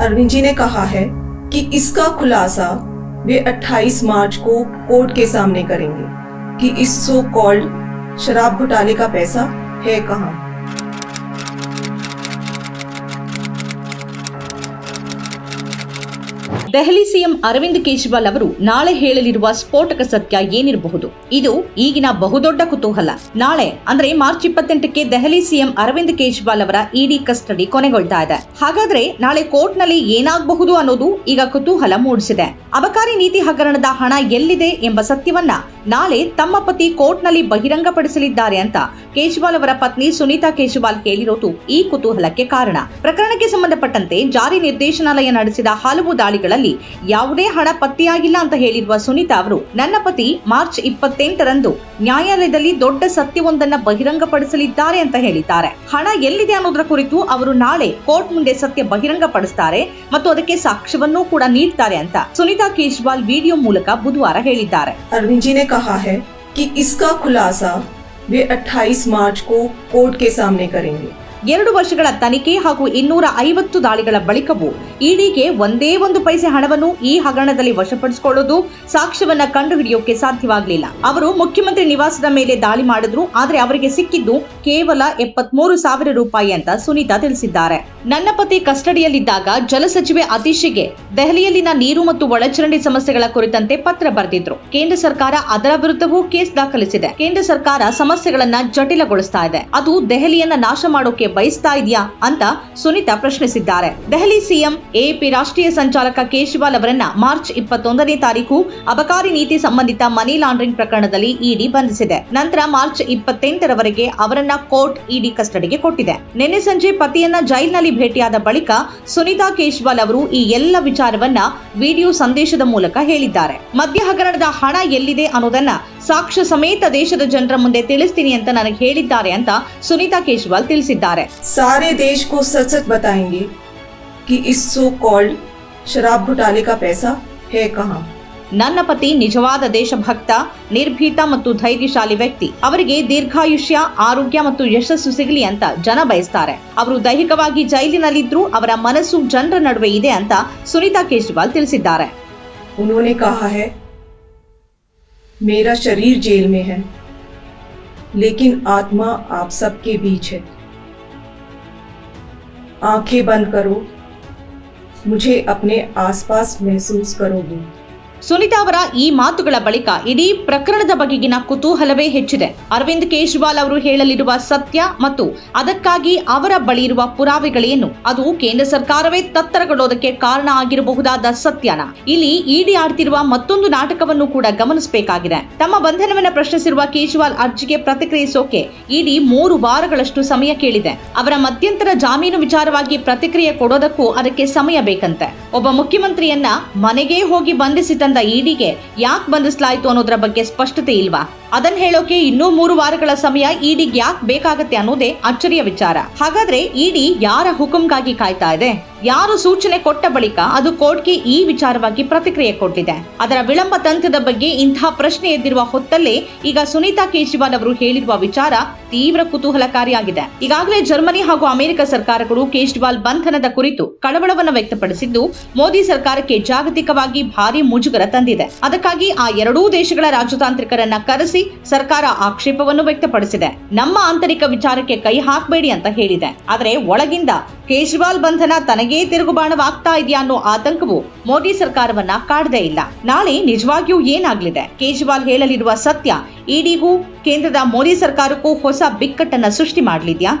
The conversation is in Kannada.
अरविंद जी ने कहा है कि इसका खुलासा वे 28 मार्च को कोर्ट के सामने करेंगे कि इस सो कॉल्ड शराब घोटाले का पैसा है कहाँ? ದೆಹಲಿ ಸಿಎಂ ಅರವಿಂದ್ ಕೇಜ್ರಿವಾಲ್ ಅವರು ನಾಳೆ ಹೇಳಲಿರುವ ಸ್ಫೋಟಕ ಸತ್ಯ ಏನಿರಬಹುದು? ಇದು ಈಗಿನ ಬಹುದೊಡ್ಡ ಕುತೂಹಲ. ನಾಳೆ, ಅಂದ್ರೆ ಮಾರ್ಚ್ ಇಪ್ಪತ್ತೆಂಟಕ್ಕೆ ದೆಹಲಿ ಸಿಎಂ ಅರವಿಂದ್ ಕೇಜ್ರಿವಾಲ್ ಅವರ ಇಡಿ ಕಸ್ಟಡಿ ಕೊನೆಗೊಳ್ತಾ ಇದೆ. ಹಾಗಾದ್ರೆ ನಾಳೆ ಕೋರ್ಟ್ನಲ್ಲಿ ಏನಾಗಬಹುದು ಅನ್ನೋದು ಈಗ ಕುತೂಹಲ ಮೂಡಿಸಿದೆ. ಅಬಕಾರಿ ನೀತಿ ಹಗರಣದ ಹಣ ಎಲ್ಲಿದೆ ಎಂಬ ಸತ್ಯವನ್ನ ನಾಳೆ ತಮ್ಮ ಪತಿ ಕೋರ್ಟ್ನಲ್ಲಿ ಬಹಿರಂಗಪಡಿಸಲಿದ್ದಾರೆ ಅಂತ ಕೇಶವಾಲ್ ಅವರ ಪತ್ನಿ ಸುನೀತಾ ಕೇಶವಾಲ್ ಹೇಳಿರೋದು ಈ ಕುತೂಹಲಕ್ಕೆ ಕಾರಣ. ಪ್ರಕರಣಕ್ಕೆ ಸಂಬಂಧಪಟ್ಟಂತೆ ಜಾರಿ ನಿರ್ದೇಶನಾಲಯ ನಡೆಸಿದ ಹಲವು ದಾಳಿಗಳಲ್ಲಿ ಯಾವುದೇ ಹಣ ಪತ್ತೆಯಾಗಿಲ್ಲ ಅಂತ ಹೇಳಿರುವ ಸುನೀತಾ ಅವರು, ನನ್ನ ಪತಿ ಮಾರ್ಚ್ ಇಪ್ಪತ್ತೆಂಟರಂದು ನ್ಯಾಯಾಲಯದಲ್ಲಿ ದೊಡ್ಡ ಸತ್ಯವೊಂದನ್ನ ಬಹಿರಂಗಪಡಿಸಲಿದ್ದಾರೆ ಅಂತ ಹೇಳಿದ್ದಾರೆ. ಹಣ ಎಲ್ಲಿದೆ ಅನ್ನೋದ್ರ ಕುರಿತು ಅವರು ನಾಳೆ ಕೋರ್ಟ್ ಮುಂದೆ ಸತ್ಯ ಬಹಿರಂಗಪಡಿಸುತ್ತಾರೆ ಮತ್ತು ಅದಕ್ಕೆ ಸಾಕ್ಷ್ಯವನ್ನೂ ಕೂಡ ನೀಡುತ್ತಾರೆ ಅಂತ ಸುನೀತಾ ಕೇಶವಾಲ್ ವಿಡಿಯೋ ಮೂಲಕ ಬುಧವಾರ ಹೇಳಿದ್ದಾರೆ. कहा है कि इसका खुलासा वे 28 मार्च को कोर्ट के सामने करेंगे ಎರಡು ವರ್ಷಗಳ ತನಿಖೆ ಹಾಗೂ ಇನ್ನೂರ ಐವತ್ತು ದಾಳಿಗಳ ಬಳಿಕವೂ ಇಡಿಗೆ ಒಂದೇ ಒಂದು ಪೈಸೆ ಹಣವನ್ನು ಈ ಹಗರಣದಲ್ಲಿ ವಶಪಡಿಸಿಕೊಳ್ಳೋದು ಸಾಕ್ಷ್ಯವನ್ನ ಕಂಡುಹಿಡಿಯೋಕೆ ಸಾಧ್ಯವಾಗಲಿಲ್ಲ ಅವರು ಮುಖ್ಯಮಂತ್ರಿ ನಿವಾಸದ ಮೇಲೆ ದಾಳಿ ಮಾಡಿದ್ರು ಆದ್ರೆ ಅವರಿಗೆ ಸಿಕ್ಕಿದ್ದು ಕೇವಲ ಎಪ್ಪತ್ಮೂರು ಸಾವಿರ ರೂಪಾಯಿ ಅಂತ ಸುನೀತಾ ತಿಳಿಸಿದ್ದಾರೆ ನನ್ನ ಪತಿ ಕಸ್ಟಡಿಯಲ್ಲಿದ್ದಾಗ ಜಲಸಚಿವೆ ಅತೀಶಿಗೆ ದೆಹಲಿಯಲ್ಲಿನ ನೀರು ಮತ್ತು ಒಳಚರಂಡಿ ಸಮಸ್ಯೆಗಳ ಕುರಿತಂತೆ ಪತ್ರ ಬರೆದಿದ್ರು. ಕೇಂದ್ರ ಸರ್ಕಾರ ಅದರ ವಿರುದ್ಧವೂ ಕೇಸ್ ದಾಖಲಿಸಿದೆ. ಕೇಂದ್ರ ಸರ್ಕಾರ ಸಮಸ್ಯೆಗಳನ್ನ ಜಟಿಲಗೊಳಿಸ್ತಾ ಇದೆ. ಅದು ದೆಹಲಿಯನ್ನ ನಾಶ ಮಾಡೋಕೆ ಬಯಸ್ತಾ ಇದೆಯಾ ಅಂತ ಸುನೀತಾ ಪ್ರಶ್ನಿಸಿದ್ದಾರೆ. ದೆಹಲಿ ಸಿಎಂ ಎಪಿ ರಾಷ್ಟ್ರೀಯ ಸಂಚಾಲಕ ಕೇಜ್ರಿವಾಲ್ ಅವರನ್ನ ಮಾರ್ಚ್ ಇಪ್ಪತ್ತೊಂದನೇ ತಾರೀಕು ಅಬಕಾರಿ ನೀತಿ ಸಂಬಂಧಿತ ಮನಿ ಲಾಂಡ್ರಿಂಗ್ ಪ್ರಕರಣದಲ್ಲಿ ಇಡಿ ಬಂಧಿಸಿದೆ. ನಂತರ ಮಾರ್ಚ್ ಇಪ್ಪತ್ತೆಂಟರವರೆಗೆ ಅವರನ್ನ ಕೋರ್ಟ್ ಇಡಿ ಕಸ್ಟಡಿಗೆ ಕೊಟ್ಟಿದೆ. ನಿನ್ನೆ ಸಂಜೆ ಪತಿಯನ್ನ ಜೈಲಿನಲ್ಲಿ ಭೇಟಿಯಾದ ಬಳಿಕ ಸುನೀತಾ ಕೇಜ್ರಿವಾಲ್ ಅವರು ಈ ಎಲ್ಲ ವಿಚಾರವನ್ನ ವಿಡಿಯೋ ಸಂದೇಶದ ಮೂಲಕ ಹೇಳಿದ್ದಾರೆ ಮದ್ಯ ಹಗರಣದ ಹಣ ಎಲ್ಲಿದೆ ಅನ್ನೋದನ್ನ ಸಾಕ್ಷ್ಯ ಸಮೇತ ದೇಶದ ಜನರ ಮುಂದೆ ತಿಳಿಸ್ತೀನಿ ಅಂತ ನನಗೆ ಹೇಳಿದ್ದಾರೆ ಅಂತ ಸುನೀತಾ ಕೇಜ್ರಿವಾಲ್ ತಿಳಿಸಿದ್ದಾರೆ सारे देश को सच सच बताएंगे कि इस सो कॉल्ड शराब घोटाले का पैसा है कहाँ ನನ್ನ ಪತಿ ನಿಜವಾದ ದೇಶಭಕ್ತ ನಿರ್ಭೀತ ಮತ್ತು ಧೈರ್ಯಶಾಲಿ ವ್ಯಕ್ತಿ ಅವರಿಗೆ ದೀರ್ಘಾಯುಷ್ಯ ಆರೋಗ್ಯ ಮತ್ತು ಯಶಸ್ಸು ಸಿಗಲಿ ಅಂತ ಜನ ಬಯಸ್ತಾರೆ ಅವರು ದೈಹಿಕವಾಗಿ ಜೈಲಿನಲ್ಲಿದ್ರು ಅವರ ಮನಸ್ಸು ಜನರ ನಡುವೆ ಇದೆ ಅಂತ ಸುನೀತಾ ಕೇಜ್ರಿವಾಲ್ ತಿಳಿಸಿದ್ದಾರೆ उन्होंने कहा है मेरा शरीर जेल में है लेकिन आत्मा आप सबके बीच है आंखें बंद करो मुझे अपने आसपास महसूस करोगे ಸುನೀತಾ ಅವರ ಈ ಮಾತುಗಳ ಬಳಿಕ ಇಡೀ ಪ್ರಕರಣದ ಬಗೆಗಿನ ಕುತೂಹಲವೇ ಹೆಚ್ಚಿದೆ. ಅರವಿಂದ್ ಕೇಜ್ರಿವಾಲ್ ಅವರು ಹೇಳಲಿರುವ ಸತ್ಯ ಮತ್ತು ಅದಕ್ಕಾಗಿ ಅವರ ಬಳಿ ಇರುವ ಪುರಾವೆಗಳೇನು? ಅದು ಕೇಂದ್ರ ಸರ್ಕಾರವೇ ತತ್ತರಗೊಳ್ಳೋದಕ್ಕೆ ಕಾರಣ ಆಗಿರಬಹುದಾದ ಸತ್ಯನ? ಇಲ್ಲಿ ಇಡಿ ಆಡ್ತಿರುವ ಮತ್ತೊಂದು ನಾಟಕವನ್ನು ಕೂಡ ಗಮನಿಸಬೇಕಾಗಿದೆ. ತಮ್ಮ ಬಂಧನವನ್ನು ಪ್ರಶ್ನಿಸಿರುವ ಕೇಜ್ರಿವಾಲ್ ಅರ್ಜಿಗೆ ಪ್ರತಿಕ್ರಿಯಿಸೋಕೆ ಇಡಿ ಮೂರು ವಾರಗಳಷ್ಟು ಸಮಯ ಕೇಳಿದೆ. ಅವರ ಮಧ್ಯಂತರ ಜಾಮೀನು ವಿಚಾರವಾಗಿ ಪ್ರತಿಕ್ರಿಯೆ ಕೊಡೋದಕ್ಕೂ ಅದಕ್ಕೆ ಸಮಯ ಬೇಕಂತೆ. ಒಬ್ಬ ಮುಖ್ಯಮಂತ್ರಿಯನ್ನ ಮನೆಗೇ ಹೋಗಿ ಬಂಧಿಸಿ ತಂದ ಇಡಿಗೆ ಯಾಕೆ ಬಂಧಿಸಲಾಯಿತು ಅನ್ನೋದ್ರ ಬಗ್ಗೆ ಸ್ಪಷ್ಟತೆ ಇಲ್ವಾ? ಅದನ್ನ ಹೇಳೋಕೆ ಇನ್ನೂ ಮೂರು ವಾರಗಳ ಸಮಯ ಇಡಿಗೆ ಯಾಕೆ ಬೇಕಾಗತ್ತೆ ಅನ್ನೋದೇ ಅಚ್ಚರಿಯ ವಿಚಾರ. ಹಾಗಾದ್ರೆ ಇಡಿ ಯಾರ ಹುಕುಂಗಾಗಿ ಕಾಯ್ತಾ ಇದೆ? ಯಾರು ಸೂಚನೆ ಕೊಟ್ಟ ಬಳಿಕ ಅದು ಕೋರ್ಟ್ಗೆ ಈ ವಿಚಾರವಾಗಿ ಪ್ರತಿಕ್ರಿಯೆ ಕೊಟ್ಟಿದೆ. ಅದರ ವಿಳಂಬ ತಂತ್ರದ ಬಗ್ಗೆ ಇಂತಹ ಪ್ರಶ್ನೆ ಎದ್ದಿರುವ ಹೊತ್ತಲ್ಲೇ ಈಗ ಸುನೀತಾ ಕೇಜ್ರಿವಾಲ್ ಅವರು ಹೇಳಿರುವ ವಿಚಾರ ತೀವ್ರ ಕುತೂಹಲಕಾರಿಯಾಗಿದೆ. ಈಗಾಗಲೇ ಜರ್ಮನಿ ಹಾಗೂ ಅಮೆರಿಕ ಸರ್ಕಾರಗಳು ಕೇಜ್ರಿವಾಲ್ ಬಂಧನದ ಕುರಿತು ಕಳವಳವನ್ನು ವ್ಯಕ್ತಪಡಿಸಿದ್ದು, ಮೋದಿ ಸರ್ಕಾರಕ್ಕೆ ಜಾಗತಿಕವಾಗಿ ಭಾರಿ ಮುಜುಗರ ತಂದಿದೆ. ಅದಕ್ಕಾಗಿ ಆ ಎರಡೂ ದೇಶಗಳ ರಾಜತಾಂತ್ರಿಕರನ್ನ ಕರೆಸಿ ಸರ್ಕಾರ ಆಕ್ಷೇಪವನ್ನು ವ್ಯಕ್ತಪಡಿಸಿದೆ. ನಮ್ಮ ಆಂತರಿಕ ವಿಚಾರಕ್ಕೆ ಕೈ ಹಾಕಬೇಡಿ ಅಂತ ಹೇಳಿದೆ. ಆದರೆ ಒಳಗಿಂದ ಕೇಜ್ರಿವಾಲ್ ಬಂಧನ ತನಗೇ ತಿರುಗುಬಾಣವಾಗ್ತಾ ಇದೆಯಾ ಅನ್ನೋ ಆತಂಕವು ಮೋದಿ ಸರ್ಕಾರವನ್ನ ಕಾಡದೇ ಇಲ್ಲ. ನಾಳೆ ನಿಜವಾಗಿಯೂ ಏನಾಗಲಿದೆ? ಕೇಜ್ರಿವಾಲ್ ಹೇಳಲಿರುವ ಸತ್ಯ, ಇಡಿಗೂ ಕೇಂದ್ರದ ಮೋದಿ ಸರ್ಕಾರಕ್ಕೂ ಹೊಸ ಬಿಕ್ಕಟ್ಟನ್ನ ಸೃಷ್ಟಿ ಮಾಡಲಿದ್ಯಾ?